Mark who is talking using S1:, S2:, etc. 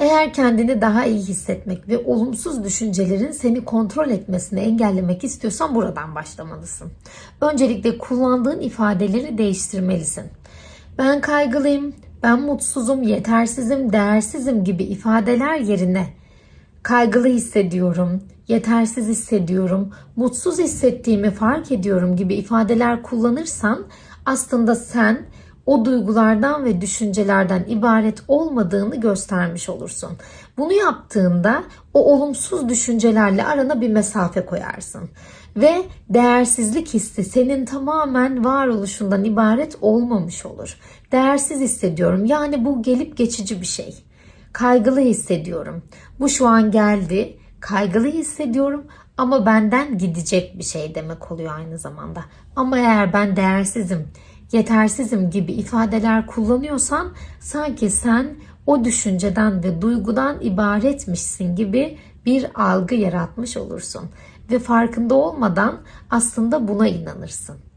S1: Eğer kendini daha iyi hissetmek ve olumsuz düşüncelerin seni kontrol etmesini engellemek istiyorsan buradan başlamalısın. Öncelikle kullandığın ifadeleri değiştirmelisin. Ben kaygılıyım, ben mutsuzum, yetersizim, değersizim gibi ifadeler yerine kaygılı hissediyorum, yetersiz hissediyorum, mutsuz hissettiğimi fark ediyorum gibi ifadeler kullanırsan aslında sen o duygulardan ve düşüncelerden ibaret olmadığını göstermiş olursun. Bunu yaptığında o olumsuz düşüncelerle arana bir mesafe koyarsın. Ve değersizlik hissi senin tamamen varoluşundan ibaret olmamış olur. Değersiz hissediyorum. Yani bu gelip geçici bir şey. Kaygılı hissediyorum. Bu şu an geldi. Kaygılı hissediyorum ama benden gidecek bir şey demek oluyor aynı zamanda. Ama eğer ben değersizim, yetersizim gibi ifadeler kullanıyorsan sanki sen o düşünceden ve duygudan ibaretmişsin gibi bir algı yaratmış olursun ve farkında olmadan aslında buna inanırsın.